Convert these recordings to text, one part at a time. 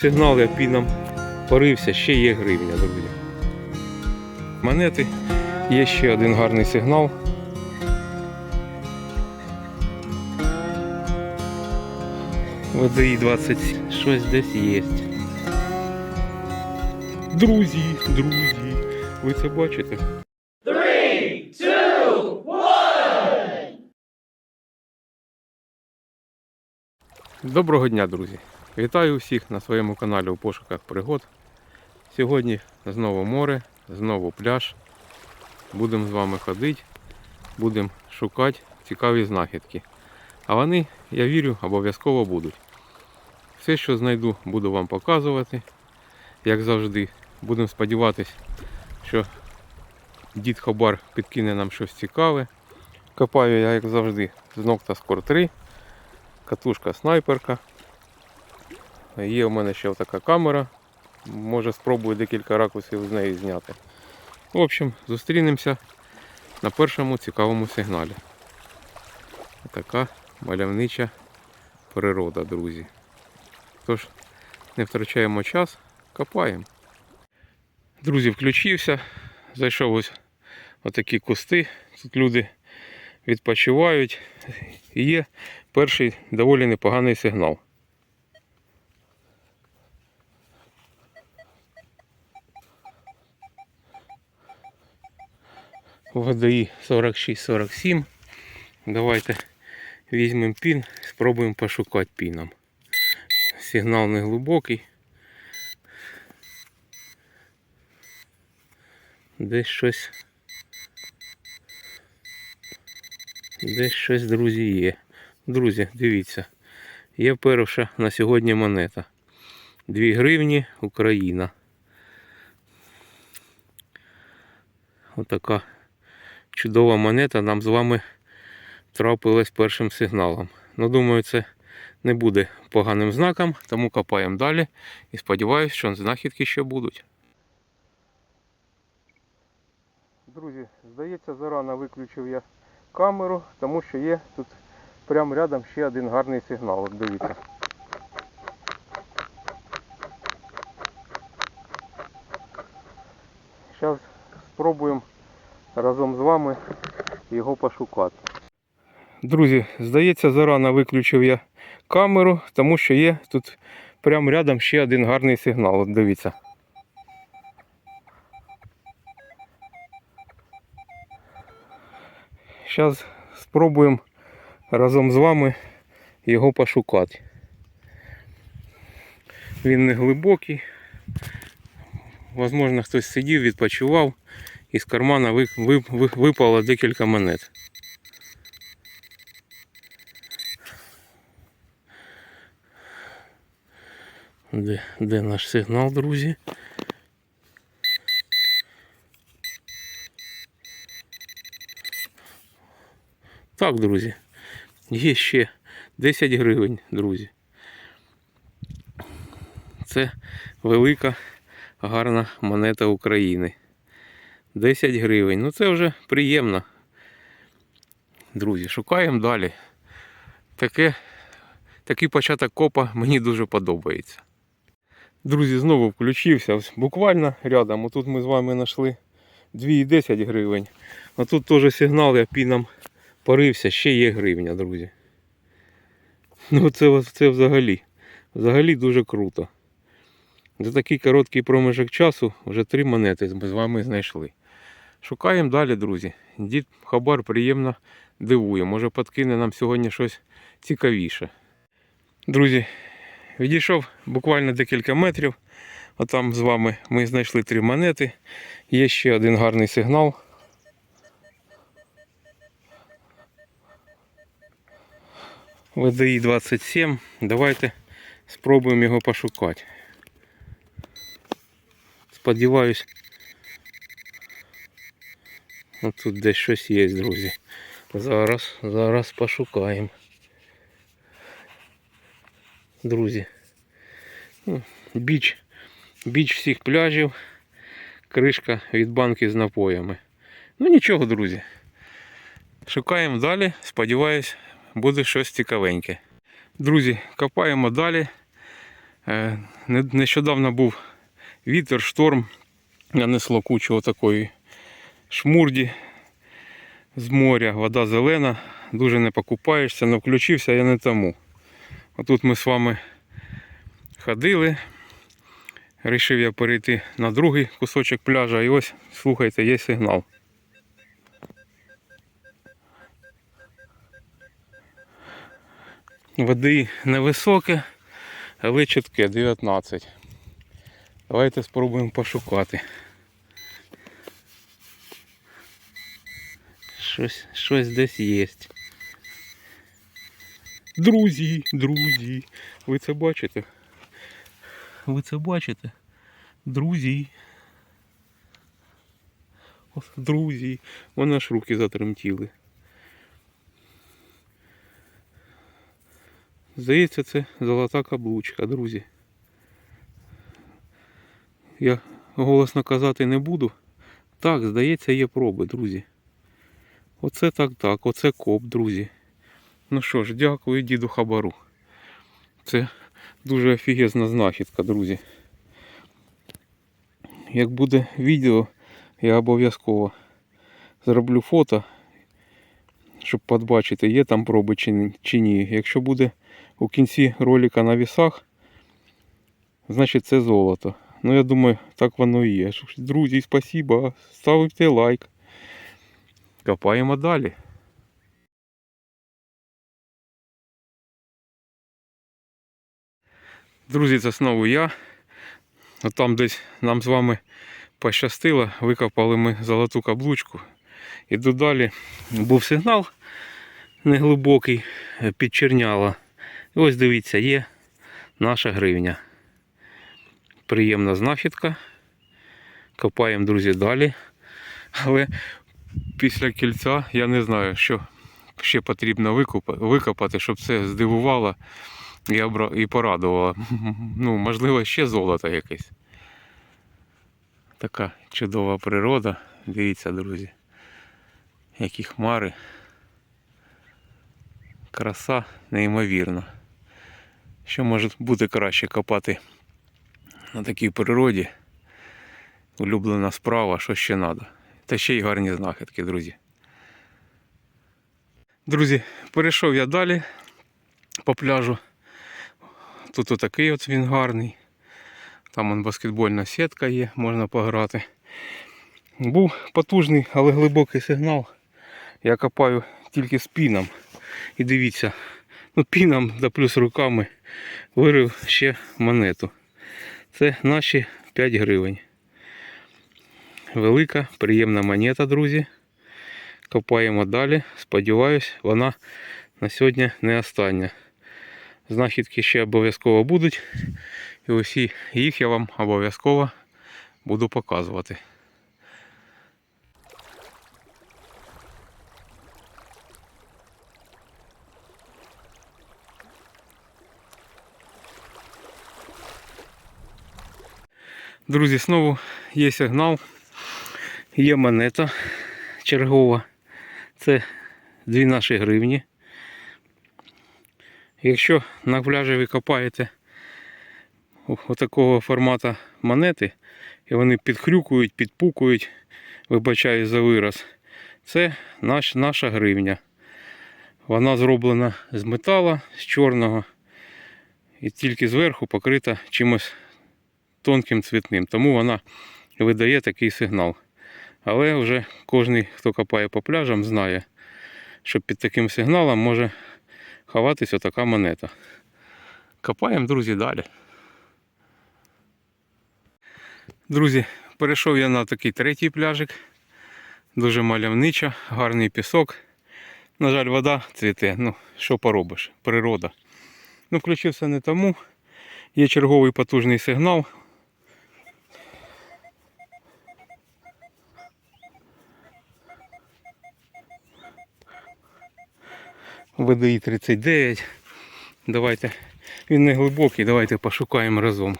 Сигнал я піном порився, ще є гривня, друзі. Монети. Є ще один гарний сигнал. ВДІ 20 щось десь є. Друзі, друзі, ви це бачите? Доброго дня, друзі! Вітаю всіх на своєму каналі у пошуках пригод. Сьогодні знову море, знову пляж. Будемо з вами ходити, будемо шукати цікаві знахідки. А вони, я вірю, обов'язково будуть. Все, що знайду, буду вам показувати. Як завжди, будемо сподіватися, що дід Хабар підкине нам щось цікаве. Копаю я, як завжди, з Nocta Score 3 катушка снайперка. Є у мене ще така камера. Може спробую декілька ракурсів з неї зняти. В общем, зустрінемося на першому цікавому сигналі. Така мальовнича природа, друзі. Тож, не втрачаємо час, копаємо. Друзі, включився. Зайшов ось отакі кусти. Тут люди відпочивають. І є перший доволі непоганий сигнал. ВДІ 46-47. Давайте візьмемо пін, спробуємо пошукати піном. Сигнал не глибокий. Десь щось. Десь щось, друзі, є. Друзі, дивіться. Є перша на сьогодні монета. 2 гривні Україна. Отака чудова монета нам з вами трапилась першим сигналом. Ну, думаю, це не буде поганим знаком, тому копаємо далі і сподіваюся, що знахідки ще будуть. Друзі, здається, зарано виключив я камеру, тому що є тут прямо рядом ще один гарний сигнал. От дивіться. Зараз спробуємо разом з вами його пошукати. Друзі, здається, зарано виключив я камеру, тому що є тут прямо рядом ще один гарний сигнал. От дивіться. Зараз спробуємо разом з вами його пошукати. Він не глибокий. Возможно, хтось сидів, відпочивав і з кармана ви- ви- ви- випало декілька монет. Де, де наш сигнал, друзі? Так, друзі. Є ще 10 гривень, друзі. Це велика гарна монета України. 10 гривень. Ну це вже приємно. Друзі, шукаємо далі. Таке, такий початок копа мені дуже подобається. Друзі, знову включився. Ось буквально рядом. Отут ми з вами знайшли 2,10 гривень. А тут теж сигнал, я піном порився, ще є гривня, друзі. Ну це, це взагалі. Взагалі дуже круто. За такий короткий проміжок часу вже три монети ми з вами знайшли. Шукаємо далі, друзі. Дід Хабар приємно дивує. Може подкине нам сьогодні щось цікавіше. Друзі, відійшов буквально декілька метрів. Отам з вами ми знайшли три монети. Є ще один гарний сигнал. ВДІ 27. Давайте спробуємо його пошукати. Сподіваюсь, от тут десь щось є, друзі. Зараз, зараз пошукаємо. Друзі. Ну, Біч, біч всіх пляжів, кришка від банки з напоями. Ну нічого, друзі. Шукаємо далі, сподіваюсь, буде щось цікавеньке. Друзі, копаємо далі. Е, Нещодавно був вітер, шторм, нанесло кучу такої шмурді з моря, вода зелена, дуже не покупаєшся, але включився я не тому. Отут ми з вами ходили. Рішив я перейти на другий кусочок пляжа і ось, слухайте, є сигнал. Води невисоке, але чітке 19. Давайте спробуємо пошукати. Щось, щось десь є. Друзі, друзі, ви це бачите? Ви це бачите? Друзі. Друзі. Вона ж руки затремтіли. Здається, це золота каблучка, друзі. Я голосно казати не буду. Так, здається, є проби, друзі. Оце так так, оце коп, друзі. Ну що ж, дякую діду Хабару. Це дуже офігезна знахідка, друзі. Як буде відео, я обов'язково зроблю фото, щоб побачити, є там проби чи ні-. Якщо буде у кінці ролика на вісах, значить це золото. Ну я думаю, так воно і є. Друзі, спасибо. Ставте лайк. Копаємо далі. Друзі, це знову я. От там десь нам з вами пощастило, викопали ми золоту каблучку. Іду далі. Був сигнал неглибокий, е, підчерняло. І ось дивіться, є наша гривня. Приємна знахідка. Копаємо, друзі, далі. Але після кільця я не знаю, що ще потрібно викопати, щоб це здивувало і, порадувало. Ну, можливо, ще золото якесь. Така чудова природа. Дивіться, друзі. Які хмари. Краса неймовірна. Що може бути краще копати на такій природі? Улюблена справа, що ще треба. Та ще й гарні знахідки, друзі. Друзі, перейшов я далі по пляжу. Тут отакий от він гарний. Там он баскетбольна сітка є, можна пограти. Був потужний, але глибокий сигнал. Я копаю тільки з піном. І дивіться, ну піном да плюс руками вирив ще монету. Це наші 5 гривень. Велика, приємна монета, друзі. Копаємо далі. Сподіваюсь, вона на сьогодні не остання. Знахідки ще обов'язково будуть. І усі їх я вам обов'язково буду показувати. Друзі, знову є сигнал, є монета чергова. Це дві наші гривні. Якщо на пляжі ви копаєте отакого формату монети, і вони підхрюкують, підпукують, вибачаю за вираз, це наш, наша гривня. Вона зроблена з металу, з чорного, і тільки зверху покрита чимось тонким цвітним. Тому вона видає такий сигнал. Але вже кожен, хто копає по пляжам, знає, що під таким сигналом може ховатись отака монета. Копаємо, друзі, далі. Друзі, перейшов я на такий третій пляжик. Дуже мальовнича, гарний пісок. На жаль, вода цвіте. Ну, що поробиш? Природа. Ну, включився не тому. Є черговий потужний сигнал. ВДІ 39. Давайте. Він не глибокий, давайте пошукаємо разом.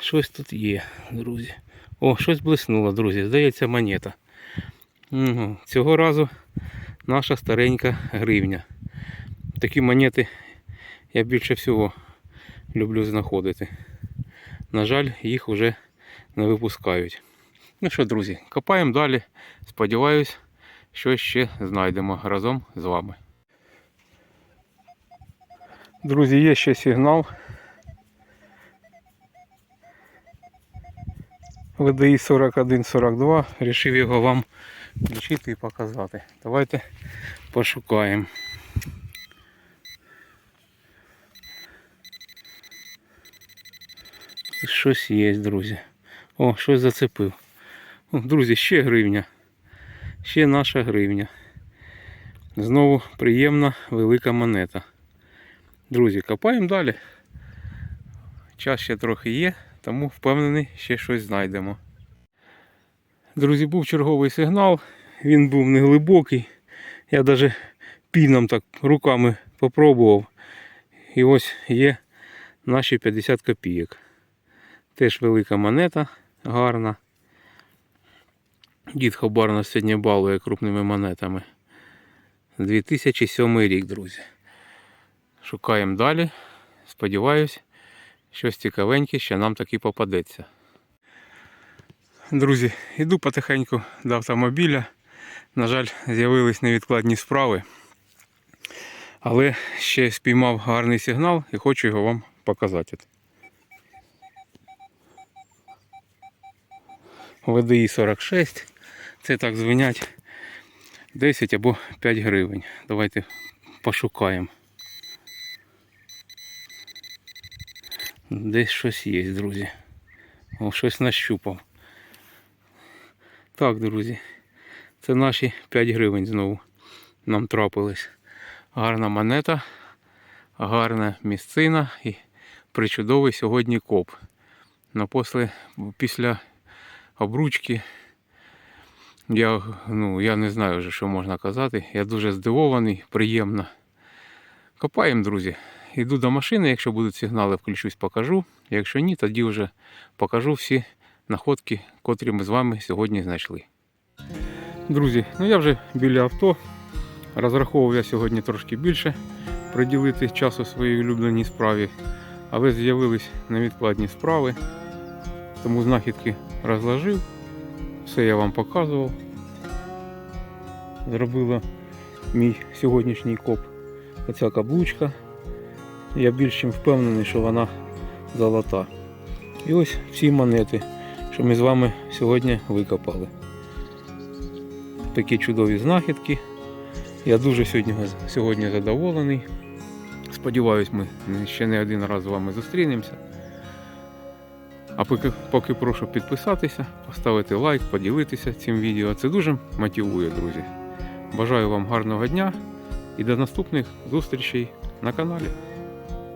Щось тут є, друзі. О, щось блиснуло, друзі. Здається, монета. Угу. Цього разу наша старенька гривня. Такі монети я більше всього люблю знаходити. На жаль, їх вже не випускають. Ну що, друзі, копаємо далі. Сподіваюсь, що ще знайдемо разом з вами. Друзі, є ще сигнал. VDI 4142. Рішив його вам включити і показати. Давайте пошукаємо. Щось є, друзі. О, щось зацепив. О, друзі, ще гривня. Ще наша гривня. Знову приємна велика монета. Друзі, копаємо далі. Час ще трохи є, тому впевнений, ще щось знайдемо. Друзі, був черговий сигнал. Він був неглибокий. Я навіть піном так руками попробував. І ось є наші 50 копійок. Теж велика монета, гарна. Дід Хабар нас сьогодні балує крупними монетами. 2007 рік, друзі. Шукаємо далі. Сподіваюсь, щось цікавеньке ще нам таки попадеться. Друзі, йду потихеньку до автомобіля. На жаль, з'явились невідкладні справи. Але ще спіймав гарний сигнал і хочу його вам показати. VDI 46. Це так звенять 10 або 5 гривень. Давайте пошукаємо. Десь щось є, друзі. О, щось нащупав. Так, друзі. Це наші 5 гривень знову нам трапились. Гарна монета, гарна місцина і причудовий сьогодні коп. Но після обручки я, ну, я не знаю вже, що можна казати. Я дуже здивований, приємно. Копаємо, друзі. Йду до машини, якщо будуть сигнали, включусь, покажу. Якщо ні, тоді вже покажу всі находки, котрі ми з вами сьогодні знайшли. Друзі, ну я вже біля авто. Розраховував я сьогодні трошки більше приділити часу своїй улюбленій справі, але з'явились невідкладні справи, тому знахідки розложив. Все я вам показував. Зробила мій сьогоднішній коп. Оця каблучка. Я більш чим впевнений, що вона золота. І ось всі монети, що ми з вами сьогодні викопали. Такі чудові знахідки. Я дуже сьогодні, сьогодні задоволений. Сподіваюсь, ми ще не один раз з вами зустрінемося. А поки, поки прошу підписатися, поставити лайк, поділитися цим відео. Це дуже мотивує, друзі. Бажаю вам гарного дня і до наступних зустрічей на каналі.